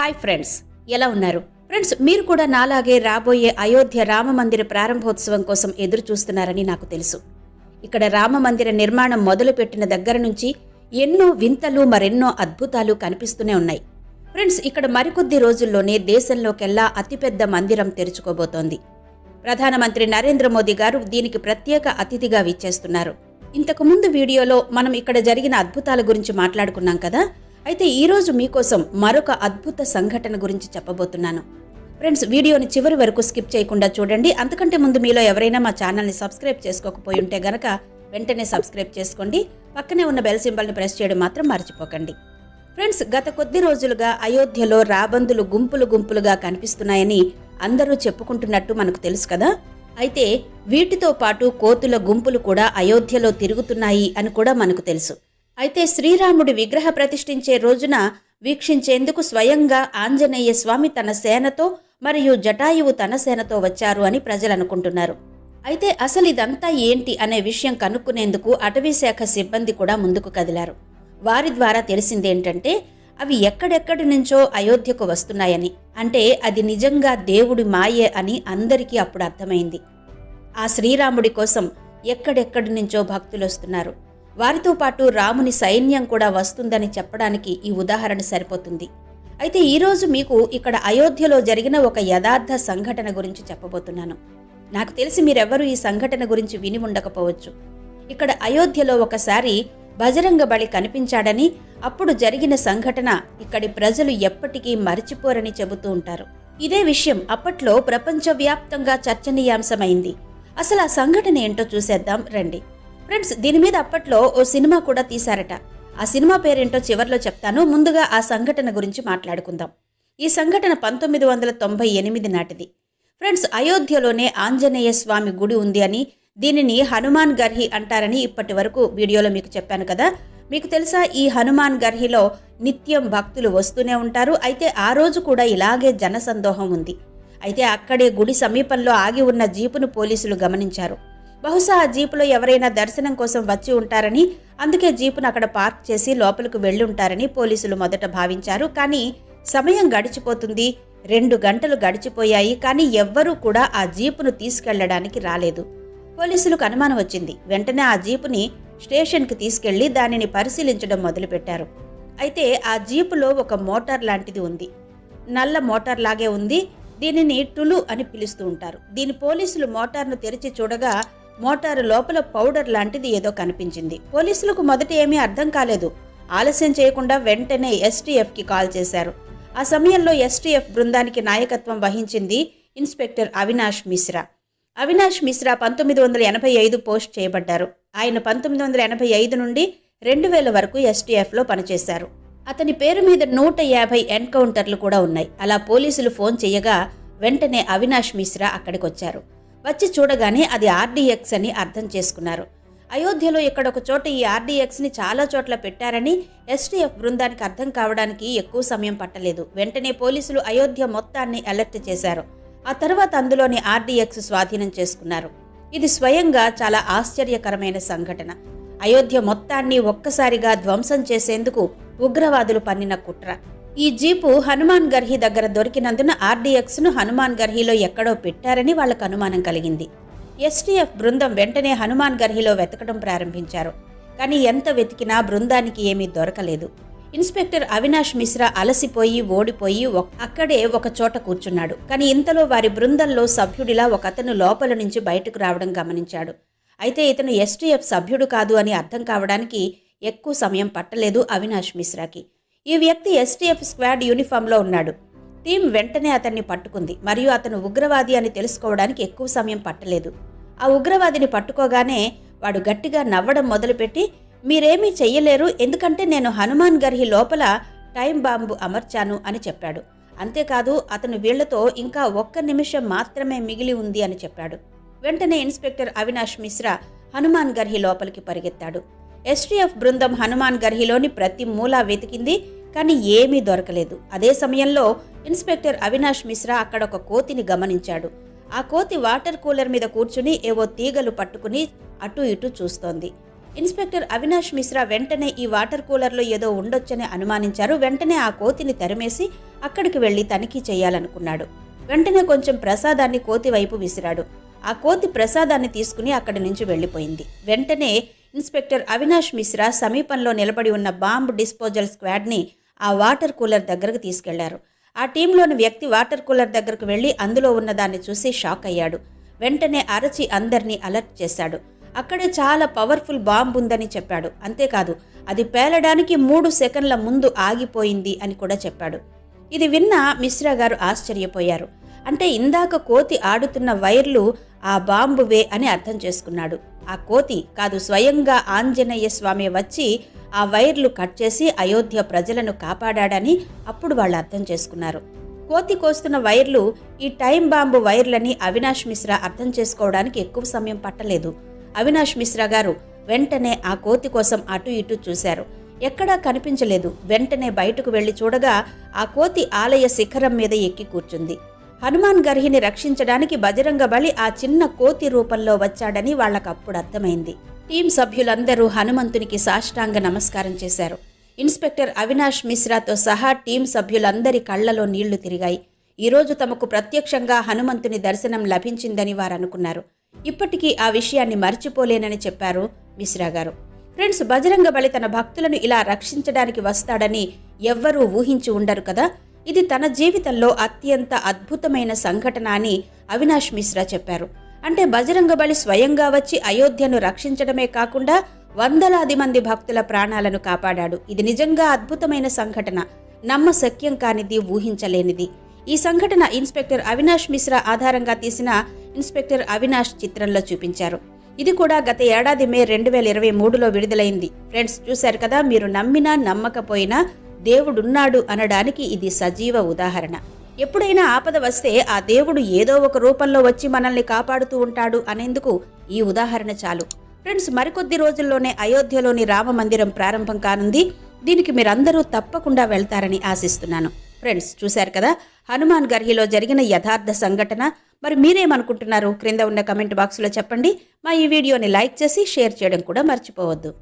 Hi friends ఎలా ఉన్నారు? Friends మీరు కూడా నాలాగే రాబోయే అయోధ్య రామ మందిర ప్రారంభోత్సవం కోసం ఎదురు చూస్తున్నారని నాకు తెలుసు. ఇక్కడ రామ మందిర నిర్మాణం మొదలుపెట్టిన దగ్గర నుంచి ఎన్నో వింతలు మరెన్నో అద్భుతాలు కనిపిస్తూనే ఉన్నాయి. ఫ్రెండ్స్ ఇక్కడ మరికొద్ది రోజుల్లోనే దేశంలోకెల్లా అతిపెద్ద మందిరం తెరుచుకోబోతోంది. ప్రధానమంత్రి నరేంద్ర మోదీ గారు దీనికి ప్రత్యేక అతిథిగా విచ్చేస్తున్నారు. ఇంతకుముందు వీడియోలో మనం ఇక్కడ జరిగిన అద్భుతాల గురించి మాట్లాడుకున్నాం కదా? అయితే ఈరోజు మీకోసం మరొక అద్భుత సంఘటన గురించి చెప్పబోతున్నాను. ఫ్రెండ్స్ వీడియోని చివరి వరకు స్కిప్ చేయకుండా చూడండి. అంతకంటే ముందు మీలో ఎవరైనా మా ఛానల్ని సబ్స్క్రైబ్ చేసుకోకపోయి ఉంటే గనక వెంటనే సబ్స్క్రైబ్ చేసుకోండి. పక్కనే ఉన్న బెల్ సింబల్ని ప్రెస్ చేయడం మాత్రం మర్చిపోకండి. ఫ్రెండ్స్ గత కొద్ది రోజులుగా అయోధ్యలో రాబందులు గుంపులు గుంపులుగా కనిపిస్తున్నాయని అందరూ చెప్పుకుంటున్నట్టు మనకు తెలుసు కదా? అయితే వీటితో పాటు కోతుల గుంపులు కూడా అయోధ్యలో తిరుగుతున్నాయి అని కూడా మనకు తెలుసు. అయితే శ్రీరాముడి విగ్రహ ప్రతిష్ఠించే రోజున వీక్షించేందుకు స్వయంగా ఆంజనేయ స్వామి తన సేనతో మరియు జటాయువు తన సేనతో వచ్చారు అని ప్రజలు అనుకుంటున్నారు అయితే అసలు ఇదంతా ఏంటి అనే విషయం కనుక్కునేందుకు అటవీశాఖ సిబ్బంది కూడా ముందుకు కదిలారు. వారి ద్వారా తెలిసిందేంటంటే అవి ఎక్కడెక్కడి నుంచో అయోధ్యకు వస్తున్నాయని అంటే అది నిజంగా దేవుడి మాయే అని అందరికీ అప్పుడు అర్థమైంది. ఆ శ్రీరాముడి కోసం ఎక్కడెక్కడి నుంచో భక్తులు వస్తున్నారు. వారితో పాటు రాముని సైన్యం కూడా వస్తుందని చెప్పడానికి ఈ ఉదాహరణ సరిపోతుంది. అయితే ఈరోజు మీకు ఇక్కడ అయోధ్యలో జరిగిన ఒక యథార్థ సంఘటన గురించి చెప్పబోతున్నాను. నాకు తెలిసి మీరెవ్వరూ ఈ సంఘటన గురించి విని ఉండకపోవచ్చు. ఇక్కడ అయోధ్యలో ఒకసారి బజరంగ బలి కనిపించాడని అప్పుడు జరిగిన సంఘటన ఇక్కడి ప్రజలు ఎప్పటికీ మరిచిపోరని చెబుతూ ఉంటారు. ఇదే విషయం అప్పట్లో ప్రపంచవ్యాప్తంగా చర్చనీయాంశమైంది. అసలు ఆ సంఘటన ఏంటో చూసేద్దాం రండి. ఫ్రెండ్స్ దీని మీద అప్పట్లో ఓ సినిమా కూడా తీశారట. ఆ సినిమా పేరేంటో చివర్లో చెప్తాను. ముందుగా ఆ సంఘటన గురించి మాట్లాడుకుందాం. ఈ సంఘటన పంతొమ్మిది వందల తొంభై ఎనిమిది నాటిది. ఫ్రెండ్స్ అయోధ్యలోనే ఆంజనేయ స్వామి గుడి ఉంది అని దీనిని హనుమాన్ గర్హి అంటారని ఇప్పటి వరకు వీడియోలో మీకు చెప్పాను కదా. మీకు తెలుసా ఈ హనుమాన్ గర్హిలో నిత్యం భక్తులు వస్తూనే ఉంటారు. అయితే ఆ రోజు కూడా ఇలాగే జనసందోహం ఉంది. అయితే అక్కడే గుడి సమీపంలో ఆగి ఉన్న జీపును పోలీసులు గమనించారు. బహుశా ఆ జీపులో ఎవరైనా దర్శనం కోసం వచ్చి ఉంటారని అందుకే జీపును అక్కడ పార్క్ చేసి లోపలికి వెళ్ళి ఉంటారని పోలీసులు మొదట భావించారు. కానీ సమయం గడిచిపోతుంది. రెండు గంటలు గడిచిపోయాయి. కానీ ఎవ్వరూ కూడా ఆ జీపును తీసుకెళ్ళడానికి రాలేదు. పోలీసులకు అనుమానం వచ్చింది. వెంటనే ఆ జీపుని స్టేషన్కి తీసుకెళ్ళి దానిని పరిశీలించడం మొదలుపెట్టారు. అయితే ఆ జీపులో ఒక మోటార్ లాంటిది ఉంది. నల్ల మోటార్ లాగే ఉంది. దీనిని టులు అని పిలుస్తూ ఉంటారు. దీని పోలీసులు మోటార్ను తెరిచి చూడగా మోటారు లోపల పౌడర్ లాంటిది ఏదో కనిపించింది. పోలీసులకు మొదట ఏమీ అర్థం కాలేదు. ఆలస్యం చేయకుండా వెంటనే ఎస్టీఎఫ్కి కాల్ చేశారు. ఆ సమయంలో ఎస్టీఎఫ్ బృందానికి నాయకత్వం వహించింది ఇన్స్పెక్టర్ అవినాష్ మిశ్రా. అవినాష్ మిశ్రా పంతొమ్మిది వందల ఎనభై ఐదు పోస్ట్ చేయబడ్డారు. ఆయన పంతొమ్మిది వందల ఎనభై ఐదు నుండి రెండు వేల వరకు ఎస్టీఎఫ్లో పనిచేశారు. అతని పేరు మీద నూట యాభై ఎన్కౌంటర్లు కూడా ఉన్నాయి. అలా పోలీసులు ఫోన్ చేయగా వెంటనే అవినాష్ మిశ్రా అక్కడికొచ్చారు. వచ్చి చూడగానే అది ఆర్డీఎక్స్ అని అర్థం చేసుకున్నారు. అయోధ్యలో ఇక్కడ ఒక చోట ఈ ఆర్డీఎక్స్ని చాలా చోట్ల పెట్టారని ఎస్టీఎఫ్ బృందానికి అర్థం కావడానికి ఎక్కువ సమయం పట్టలేదు. వెంటనే పోలీసులు అయోధ్య మొత్తాన్ని అలర్ట్ చేశారు. ఆ తర్వాత అందులోని ఆర్డీఎక్స్ స్వాధీనం చేసుకున్నారు. ఇది స్వయంగా చాలా ఆశ్చర్యకరమైన సంఘటన. అయోధ్య మొత్తాన్ని ఒక్కసారిగా ధ్వంసం చేసేందుకు ఉగ్రవాదులు పన్నిన కుట్ర. ఈ జీపు హనుమాన్ గర్హి దగ్గర దొరికినందున ఆర్డీఎక్స్ను హనుమాన్ గర్హిలో ఎక్కడో పెట్టారని వాళ్ళకు అనుమానం కలిగింది. ఎస్టీఎఫ్ బృందం వెంటనే హనుమాన్ గర్హిలో వెతకడం ప్రారంభించారు. కానీ ఎంత వెతికినా బృందానికి ఏమీ దొరకలేదు. ఇన్స్పెక్టర్ అవినాష్ మిశ్రా అలసిపోయి ఓడిపోయి అక్కడే ఒక చోట కూర్చున్నాడు. కానీ ఇంతలో వారి బృందంలో సభ్యుడిలా ఒక అతను లోపల నుంచి బయటకు రావడం గమనించాడు. అయితే ఇతను ఎస్టీఎఫ్ సభ్యుడు కాదు అని అర్థం కావడానికి ఎక్కువ సమయం పట్టలేదు అవినాష్ మిశ్రాకి. ఈ వ్యక్తి ఎస్టీఎఫ్ స్క్వాడ్ యూనిఫామ్లో ఉన్నాడు. టీం వెంటనే అతన్ని పట్టుకుంది మరియు అతను ఉగ్రవాది అని తెలుసుకోవడానికి ఎక్కువ సమయం పట్టలేదు. ఆ ఉగ్రవాదిని పట్టుకోగానే వాడు గట్టిగా నవ్వడం మొదలుపెట్టి మీరేమీ చెయ్యలేరు ఎందుకంటే నేను హనుమాన్ గర్హి లోపల టైం బాంబు అమర్చాను అని చెప్పాడు. అంతేకాదు అతను వీళ్ళతో ఇంకా ఒక్క నిమిషం మాత్రమే మిగిలి ఉంది అని చెప్పాడు. వెంటనే ఇన్స్పెక్టర్ అవినాష్ మిశ్రా హనుమాన్ గర్హి లోపలికి పరిగెత్తాడు. ఎస్టీఎఫ్ బృందం హనుమాన్ గర్హిలోని ప్రతి మూలా వెతికింది కానీ ఏమీ దొరకలేదు. అదే సమయంలో ఇన్స్పెక్టర్ అవినాష్ మిశ్రా అక్కడ ఒక కోతిని గమనించాడు. ఆ కోతి వాటర్ కూలర్ మీద కూర్చుని ఏవో తీగలు పట్టుకుని అటు ఇటు చూస్తోంది. ఇన్స్పెక్టర్ అవినాష్ మిశ్రా వెంటనే ఈ వాటర్ కూలర్లో ఏదో ఉండొచ్చని అనుమానించారు. వెంటనే ఆ కోతిని తరిమేసి అక్కడికి వెళ్ళి తనిఖీ చేయాలనుకున్నాడు. వెంటనే కొంచెం ప్రసాదాన్ని కోతి వైపు విసిరాడు. ఆ కోతి ప్రసాదాన్ని తీసుకుని అక్కడి నుంచి వెళ్ళిపోయింది. వెంటనే ఇన్స్పెక్టర్ అవినాష్ మిశ్రా సమీపంలో నిలబడి ఉన్న బాంబ్ డిస్పోజల్ స్క్వాడ్ని ఆ వాటర్ కూలర్ దగ్గరకు తీసుకెళ్ళారు. ఆ టీంలోని వ్యక్తి వాటర్ కూలర్ దగ్గరకు వెళ్ళి అందులో ఉన్న దాన్ని చూసి షాక్ అయ్యాడు. వెంటనే అరచి అందరినీ అలర్ట్ చేశాడు. అక్కడే చాలా పవర్ఫుల్ బాంబు ఉందని చెప్పాడు. అంతేకాదు అది పేలడానికి మూడు సెకండ్ల ముందు ఆగిపోయింది అని కూడా చెప్పాడు. ఇది విన్న మిశ్రా గారు ఆశ్చర్యపోయారు. అంటే ఇందాక కోతి ఆడుతున్న వైర్లు ఆ బాంబువే అని అర్థం చేసుకున్నాడు. ఆ కోతి కాదు స్వయంగా ఆంజనేయ స్వామి వచ్చి ఆ వైర్లు కట్ చేసి అయోధ్య ప్రజలను కాపాడాడని అప్పుడు వాళ్ళు అర్థం చేసుకున్నారు. కోతి కోస్తున్న వైర్లు ఈ టైం బాంబు వైర్లని అవినాష్ మిశ్రా అర్థం చేసుకోవడానికి ఎక్కువ సమయం పట్టలేదు. అవినాష్ మిశ్రా గారు వెంటనే ఆ కోతి కోసం అటు ఇటు చూశారు. ఎక్కడా కనిపించలేదు. వెంటనే బయటకు వెళ్ళి చూడగా ఆ కోతి ఆలయ శిఖరం మీద ఎక్కి కూర్చుంది. హనుమాన్ గర్హిని రక్షించడానికి బజరంగ బలి ఆ చిన్న కోతి రూపంలో వచ్చాడని వాళ్ళకప్పుడు అర్థమైంది. టీం సభ్యులందరూ హనుమంతునికి సాష్టాంగ నమస్కారం చేశారు. ఇన్స్పెక్టర్ అవినాష్ మిశ్రాతో సహా టీం సభ్యులందరి కళ్ళలో నీళ్ళు తిరిగాయి. ఈరోజు తమకు ప్రత్యక్షంగా హనుమంతుని దర్శనం లభించిందని వారు అనుకున్నారు ఇప్పటికీ ఆ విషయాన్ని మర్చిపోలేనని చెప్పారు మిశ్రా గారు. ఫ్రెండ్స్ బజరంగ బలి తన భక్తులను ఇలా రక్షించడానికి వస్తాడని ఎవ్వరూ ఊహించి ఉండరు కదా? ఇది తన జీవితంలో అత్యంత అద్భుతమైన సంఘటన అని అవినాష్ మిశ్రా చెప్పారు. అంటే బజరంగ బలి స్వయంగా వచ్చి అయోధ్యను రక్షించడమే కాకుండా వందలాది మంది భక్తుల ప్రాణాలను కాపాడాడు. ఇది నిజంగా అద్భుతమైన సంఘటన. నమ్మశక్యం కానిది ఊహించలేనిది. ఈ సంఘటన ఇన్స్పెక్టర్ అవినాష్ మిశ్రా ఆధారంగా తీసిన ఇన్స్పెక్టర్ అవినాష్ చిత్రంలో చూపించారు. ఇది కూడా గత ఏడాది మే రెండు వేల ఇరవై మూడులో విడుదలైంది. ఫ్రెండ్స్ చూశారు కదా మీరు నమ్మినా నమ్మకపోయినా దేవుడున్నాడు అనడానికి ఇది సజీవ ఉదాహరణ. ఎప్పుడైనా ఆపద వస్తే ఆ దేవుడు ఏదో ఒక రూపంలో వచ్చి మనల్ని కాపాడుతూ ఉంటాడు అనేందుకు ఈ ఉదాహరణ చాలు. ఫ్రెండ్స్ మరికొద్ది రోజుల్లోనే అయోధ్యలోని రామ మందిరం ప్రారంభం కానుంది. దీనికి మీరందరూ తప్పకుండా వెళ్తారని ఆశిస్తున్నాను. ఫ్రెండ్స్ చూశారు కదా? హనుమాన్ గర్హిలో జరిగిన యథార్థ సంఘటన. మరి మీరేమనుకుంటున్నారు? క్రింద ఉన్న కమెంట్ బాక్స్లో చెప్పండి. మా ఈ వీడియోని లైక్ చేసి షేర్ చేయడం కూడా మర్చిపోవద్దు.